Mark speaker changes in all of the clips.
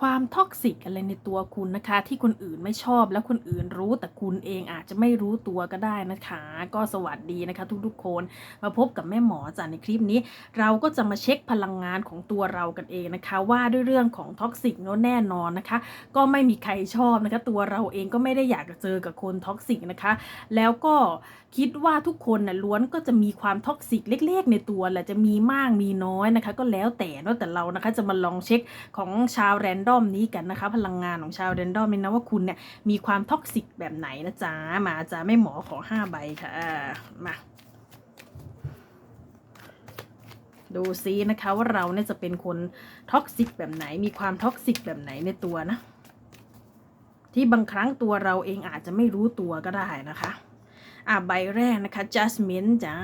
Speaker 1: ความท็อกซิกอะไรในตัวคุณนะคะ ที่คนอื่นไม่ชอบแล้วคนอื่นรู้แต่คุณเองอาจจะไม่รู้ตัวก็ได้นะคะ ก็สวัสดีนะคะทุกๆคนมาพบกับแม่หมอจากในคลิปนี้ เราก็จะมาเช็คพลังงานของตัวเรากันเองนะคะ ว่าด้วยเรื่องของท็อกซิกเนอะแน่นอนนะคะ ก็ไม่มีใครชอบนะคะ ตัวเราเองก็ไม่ได้อยากจะเจอกับคนท็อกซิกนะคะ แล้วก็คิดว่าทุกคนน่ะล้วนก็จะมีความท็อกซิกเล็ก ๆ ในตัวแหละจะมีมากมีน้อยนะคะ ก็แล้วแต่เนอะแต่เรานะคะจะมาลองเช็คของชาวแรนดอมนี้กันนะคะ พลังงานของชาวแรนดอมนี่นะว่าคุณเนี่ยมีความท็อกซิกแบบไหนนะจ๊ะมาจ้าไม่หมอขอห้าใบค่ะมาดูซินะคะว่าเราเนี่ยจะเป็นคนท็อกซิกแบบไหน มีความท็อกซิกแบบไหนในตัวนะ ที่บางครั้งตัวเราเองอาจจะไม่รู้ตัวก็ได้นะคะ อะใบแรกนะคะ Jasmine จ้า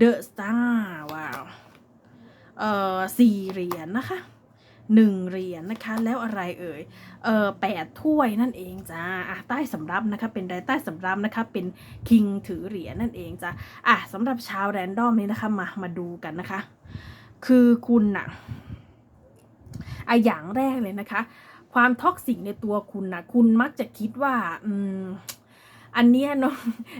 Speaker 1: The Star ว้าว เอ่อสี่เหรียญนะคะ หนึ่งเหรียญนะคะ แล้วอะไรเอ่ยเออแปดถ้วยนั่นเองจ้าอะใต้สำรับนะคะ เป็นไรใต้สำรับนะคะ เป็นคิงถือเหรียญนั่นเองจ้าอะสำหรับชาวแรนดอมนี้นะคะมามาดูกันนะคะ คือคุณน่ะอะอย่างแรกเลยนะคะ ความท็อกซิกในตัวคุณนะคุณมักจะคิดว่า อืม อันเนี้ยเนาะ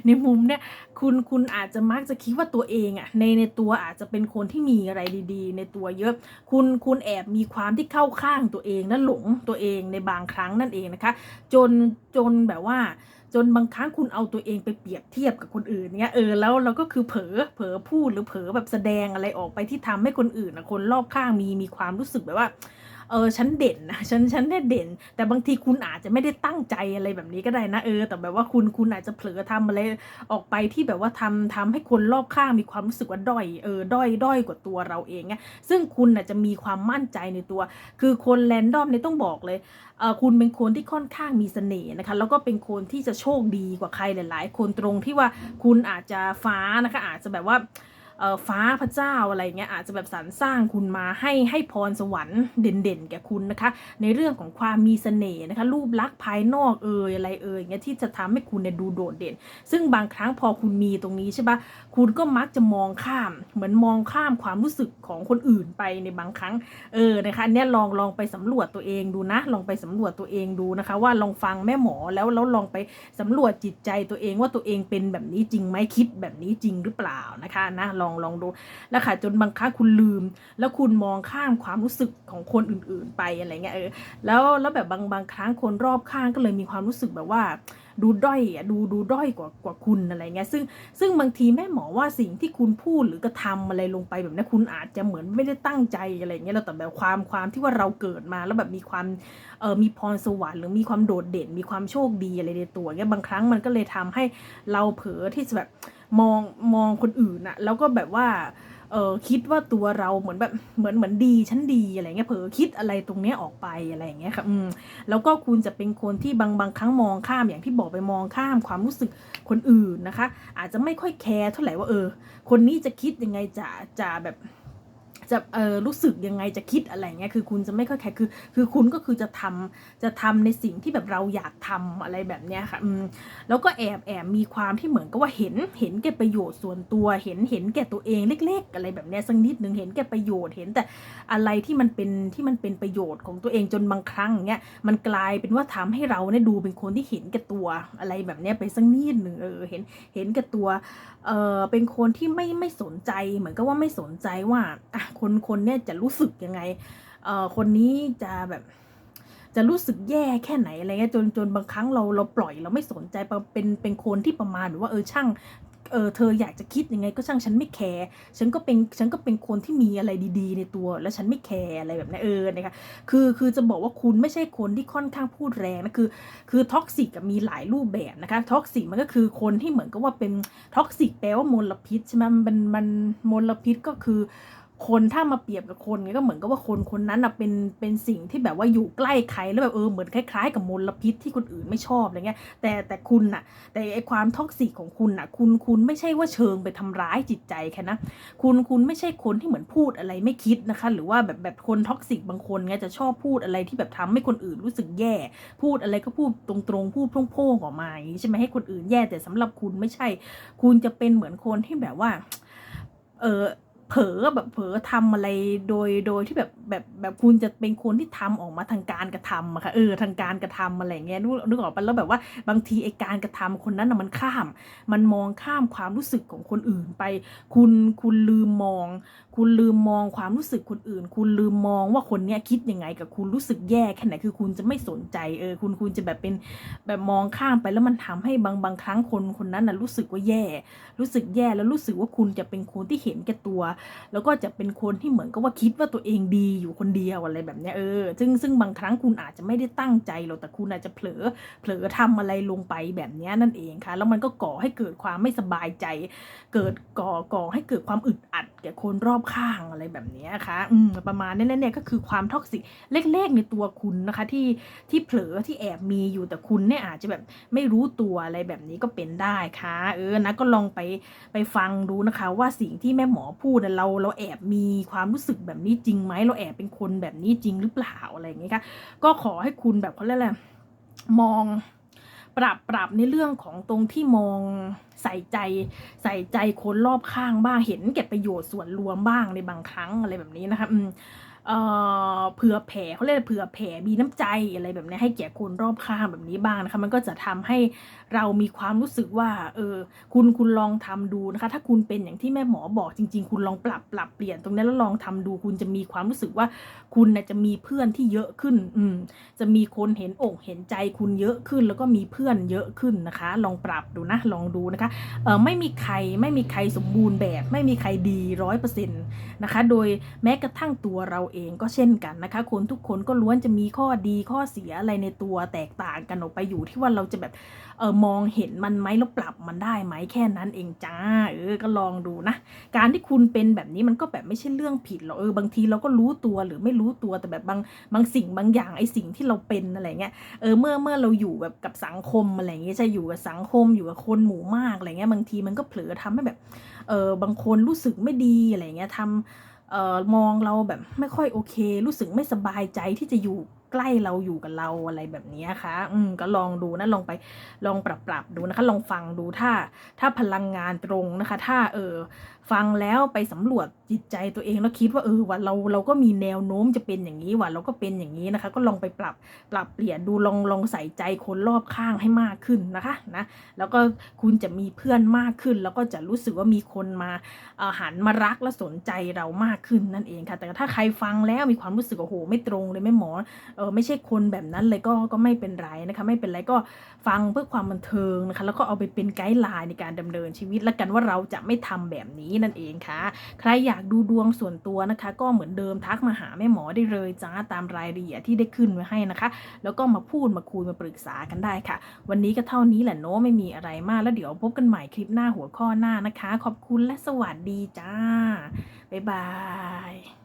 Speaker 1: ในมุมเนี่ยคุณคุณอาจจะมักจะคิดว่าตัวเองอะในในตัวอาจจะเป็นคนที่มีอะไรดีๆ ในตัวเยอะ คุณคุณแอบมีความที่เข้าข้างตัวเองและหลงตัวเองในบางครั้งนั่นเองนะคะ จนจนแบบว่าจนบางครั้งคุณเอาตัวเองไปเปรียบเทียบกับคนอื่นเนี้ยเออแล้วเราก็คือเผลอเผลอพูดหรือเผลอแบบแสดงอะไรออกไปที่ทำให้คนอื่นอะคนรอบข้างมีมีความรู้สึกแบบว่า เออฉันเด่นนะฉันฉันได้เด่น แต่บางทีคุณอาจจะไม่ได้ตั้งใจอะไรแบบนี้ก็ได้นะเออ แต่แบบว่าคุณคุณอาจจะเผลอทำอะไรออกไปที่แบบว่าทำทำให้คนรอบข้างมีความรู้สึกว่าด้อยเออด้อยด้อยกว่าตัวเราเองไงซึ่งคุณอาจจะมีความมั่นใจในตัว คือคนแรนดอมเนี่ยต้องบอกเลยเออคุณเป็นคนที่ค่อนข้างมีเสน่ห์นะคะแล้วก็เป็นคนที่จะโชคดีกว่าใครหลาย ๆ คนตรงที่ว่าคุณอาจจะฟ้านะคะอาจจะแบบว่า ฟ้าพระเจ้าอะไรเงี้ยอาจจะแบบสรรสร้างคุณมาให้ให้พรสวรรค์เด่นๆ แก่คุณนะคะ ในเรื่องของความมีเสน่ห์นะคะรูปลักษณ์ภายนอกเอ่ยอะไรเอ่ยเงี้ยที่จะทำให้คุณเนี่ยดูโดดเด่น ซึ่งบางครั้งพอคุณมีตรงนี้ใช่ปะคุณก็มักจะมองข้าม เหมือนมองข้ามความรู้สึกของคนอื่นไปในบางครั้งเออนะคะเนี้ยลองลองไปสำรวจตัวเองดูนะ ลองไปสำรวจตัวเองดูนะคะ ว่าลองฟังแม่หมอแล้วแล้วลองไปสำรวจจิตใจตัวเองว่าตัวเองเป็นแบบนี้จริงไหมคิดแบบนี้จริงหรือเปล่านะคะนะลองลองดูแล้วค่ะจนบางครั้งคุณลืม แล้วคุณมองข้ามความรู้สึกของคนอื่น ๆ ไปอะไรเงี้ยเออแล้วแล้วแบบบางบางครั้งคนรอบข้างก็เลยมีความรู้สึกแบบว่าดูด้อยอะดูดูด้อยกว่ากว่าคุณอะไรเงี้ยซึ่งซึ่งบางทีแม่หมอว่าสิ่งที่คุณพูดหรือกระทำอะไรลงไปแบบนี้คุณอาจจะเหมือนไม่ได้ตั้งใจอะไรเงี้ยแล้วแต่แบบความความที่ว่าเราเกิดมาแล้วแบบมีความเออมีพรสวรรค์หรือมีความโดดเด่น มีความโชคดีอะไรในตัวเงี้ยบางครั้งมันก็เลยทำให้เราเผลอที่จะแบบมองมองคนอื่นอะแล้วก็แบบว่า เออคิดว่าตัวเราเหมือนแบบเหมือนเหมือนดีฉันดีอะไรเงี้ยเผลอคิดอะไรตรงเนี้ยออกไปอะไรอย่างเงี้ยค่ะอืมแล้วก็คุณจะเป็นคนที่บางบางครั้งมองข้ามอย่างที่บอกไปมองข้ามความรู้สึกคนอื่นนะคะ อาจจะไม่ค่อยแคร์เท่าไหร่ว่าเออ คนนี้จะคิดยังไงจะจะแบบ จะเออรู้สึกยังไงจะคิดอะไรเงี้ยคือคุณจะไม่ค่อยแคร์คือ คือคุณก็คือจะทำจะทำในสิ่งที่แบบเราอยากทำอะไรแบบเนี้ยค่ะอืมแล้วก็แอบแอบมีความที่เหมือนกับว่าเห็นเห็นแก่ประโยชน์ส่วนตัวเห็นเห็นแก่ตัวเองเล็ก ๆ อะไรแบบเนี้ยสักนิดหนึ่งเห็นแก่ประโยชน์เห็นแต่อะไรที่มันเป็นที่มันเป็นประโยชน์ของตัวเองจนบางครั้งเงี้ยมันกลายเป็นว่าทำให้เราเนี่ยดูเป็นคนที่เห็นแก่ตัวอะไรแบบเนี้ยไปสักนิดหนึ่งเออเห็นเห็นแก่ตัวเออเป็นคนที่ไม่ไม่สนใจเหมือนกับว่าไม่สนใจว่าอะคนคนเนี้ยจะรู้สึกยังไงเออคนนี้จะแบบจะรู้สึกแย่แค่ไหนอะไรเงี้ยจนจนบางครั้งเราเราปล่อยเราไม่สนใจเป็นเป็นคนที่ประมาณแบบว่าเออช่างเออเธออยากจะคิดยังไงก็ช่างฉันไม่แคร์ฉันก็เป็นฉันก็เป็นคนที่มีอะไรดีๆ ในตัว แล้วฉันไม่แคร์อะไรแบบนี้เออนะคะคือคือจะบอกว่าคุณไม่ใช่คนที่ค่อนข้างพูดแรงนะคือคือท็อกซิกมีหลายรูปแบบนะคะท็อกซิกมันก็คือคนที่เหมือนกับว่าเป็นท็อกซิกแปลว่ามลพิษใช่ไหมมันมันมลพิษก็คือ คนถ้ามาเปรียบกับคนก็เหมือนกับว่าคนคนนั้นอะเป็นเป็นสิ่งที่แบบว่าอยู่ใกล้ใครแล้วแบบเออเหมือนคล้าย ๆ กับมลพิษที่คนอื่นไม่ชอบอะไรเงี้ยแต่แต่คุณน่ะ แต่ไอความท็อกซิกของคุณน่ะ คุณคุณไม่ใช่ว่าเชิงไปทำร้ายจิตใจแค่นะคุณคุณไม่ใช่คนที่เหมือนพูดอะไรไม่คิดนะคะ หรือว่าแบบแบบคนท็อกซิกบางคนไงจะชอบพูดอะไรที่แบบทำให้คนอื่นรู้สึกแย่ พูดอะไรก็พูดตรงๆพูดโพ่งๆออกมาอย่างนี้ใช่ไหมให้คนอื่นแย่แต่สำหรับคุณไม่ใช่ คุณจะเป็นเหมือนคนที่แบบว่า เออ เผลอแบบเผลอทำอะไรโดยโดยที่แบบแบบแบบคุณจะเป็นคนที่ทำออกมาทางการกระทำอะค่ะเออทางการกระทำอะไรเงี้ยนึกนึกออกปะแล้วแบบว่าบางทีไอการกระทำคนนั้นอะมันข้าม มันมองข้ามความรู้สึกของคนอื่นไป คุณคุณลืมมอง คุณลืมมองความรู้สึกคนอื่น คุณลืมมองว่าคนเนี้ยคิดยังไงกับคุณรู้สึกแย่แค่ไหนคือคุณจะไม่สนใจเออคุณคุณจะแบบเป็นแบบมองข้ามไปแล้วมันทำให้บางบางครั้งคนคนนั้นน่ะรู้สึกว่าแย่ รู้สึกแย่แล้วรู้สึกว่าคุณจะเป็นคนที่เห็นแก่ตัวแล้วก็จะเป็นคนที่เหมือนกับว่าคิดว่าตัวเองดีอยู่คนเดียวอะไรแบบเนี้ยเออซึ่งซึ่งบางครั้งคุณอาจจะไม่ได้ตั้งใจหรอกแต่คุณอาจจะเผลอเผลอทำอะไรลงไปแบบนี้นั่นเองค่ะ แล้วมันก็ก่อให้เกิดความไม่สบายใจ เกิดก่อก่อให้เกิดความอึดอัดแก่คนรอบข้างอะไรแบบนี้ค่ะอืมประมาณนี้เนี่ยก็คือความท็อกซิกเล็กๆในตัวคุณนะคะที่ที่เผลอที่แอบมีอยู่แต่คุณเนี่ยอาจจะแบบไม่รู้ตัวอะไรแบบนี้ก็เป็นได้ค่ะ เออนะก็ลองไปไปฟังดูนะคะว่าสิ่งที่แม่หมอพูดน่ะเราเราแอบมีความรู้สึกแบบนี้จริงไหมเราแอบเป็นคนแบบนี้จริงหรือเปล่าอะไรอย่างเงี้ยค่ะก็ขอให้คุณแบบเขาเรียกอะไรมองปรับปรับในเรื่องของตรงที่มองใส่ใจ ใส่ใจคนรอบข้างบ้างเห็นแก่ประโยชน์ส่วนรวมบ้างในบางครั้งอะไรแบบนี้นะคะอืม เผื่อแผ่เขาเรียกเผื่อแผ่มีน้ำใจอะไรแบบนี้ให้แก่คนรอบข้างแบบนี้บ้างนะคะมันก็จะทำให้เรามีความรู้สึกว่าเออคุณคุณลองทำดูนะคะ ถ้าคุณเป็นอย่างที่แม่หมอบอกจริง ๆ คุณลองปรับปรับเปลี่ยนตรงนี้แล้วลองทำดู คุณจะมีความรู้สึกว่า คุณนะจะมีเพื่อนที่เยอะขึ้น อืมจะมีคนเห็นอกเห็นใจคุณเยอะขึ้น แล้วก็มีเพื่อนเยอะขึ้นนะคะ ลองปรับดูนะลองดูนะคะเออไม่มีใครไม่มีใครสมบูรณ์แบบ ไม่มีใครดีร้อยเปอร์เซ็นต์นะคะ โดยแม้กระทั่งตัวเราเองก็เช่นกันนะคะ คนทุกคนก็ล้วนจะมีข้อดีข้อเสียอะไรในตัวแตกต่างกันออกไปอยู่ที่ว่าเราจะแบบเออมองเห็นมันไหมแล้วปรับมันได้ไหมแค่นั้นเองจ้าเออก็ลองดูนะ การที่คุณเป็นแบบนี้มันก็แบบไม่ใช่เรื่องผิดหรอกเออบางทีเราก็รู้ตัวหรือไม่รู้ตัวแต่แบบบางบางสิ่งบางอย่างไอ้สิ่งที่เราเป็นอะไรเงี้ยเออเมื่อเมื่อเราอยู่แบบกับสังคมอะไรเงี้ยใช่อยู่กับสังคมอยู่กับคนหมู่มากอะไรเงี้ยบางทีมันก็เผลอทำให้แบบเออบางคนรู้สึกไม่ดีอะไรเงี้ยทำ มองเราแบบไม่ค่อยโอเค รู้สึกไม่สบายใจที่จะอยู่ ใกล้เราอยู่กับเราอะไรแบบนี้ค่ะ อืมก็ลองดูนะลองไปลองปรับปรับดูนะคะ ลองฟังดูถ้า ถ้าพลังงานตรงนะคะ ถ้าเออฟังแล้วไปสำรวจจิตใจตัวเองแล้วคิดว่าเออว่าเราเราก็มีแนวโน้มจะเป็นอย่างนี้ว่าเราก็เป็นอย่างนี้นะคะ ก็ลองไปปรับปรับเปลี่ยนดูลองลองใส่ใจคนรอบข้างให้มากขึ้นนะคะนะแล้วก็คุณจะมีเพื่อนมากขึ้น แล้วก็จะรู้สึกว่ามีคนมาหันมารักและสนใจเรามากขึ้นนั่นเองค่ะ แต่ถ้าใครฟังแล้วมีความรู้สึกว่าโอ้โหไม่ตรงเลยไม่หมอเออไม่ใช่คนแบบนั้นเลยก็ก็ไม่เป็นไรนะคะไม่เป็นไรก็ฟังเพื่อความบันเทิงนะคะแล้วก็เอาไปเป็นไกด์ไลน์ในการดำเนินชีวิตแล้วกันว่าเราจะไม่ทำแบบนี้นั่นเองค่ะ ใครอยากดูดวงส่วนตัวนะคะ ก็เหมือนเดิมทักมาหาแม่หมอได้เลยจ้าตามรายละเอียดที่ได้ขึ้นไว้ให้นะคะ แล้วก็มาพูดมาคุยมาปรึกษากันได้ค่ะ วันนี้ก็เท่านี้แหละเนาะไม่มีอะไรมากแล้วเดี๋ยวพบกันใหม่คลิปหน้าหัวข้อหน้านะคะ ขอบคุณและสวัสดีจ้าบ๊ายบาย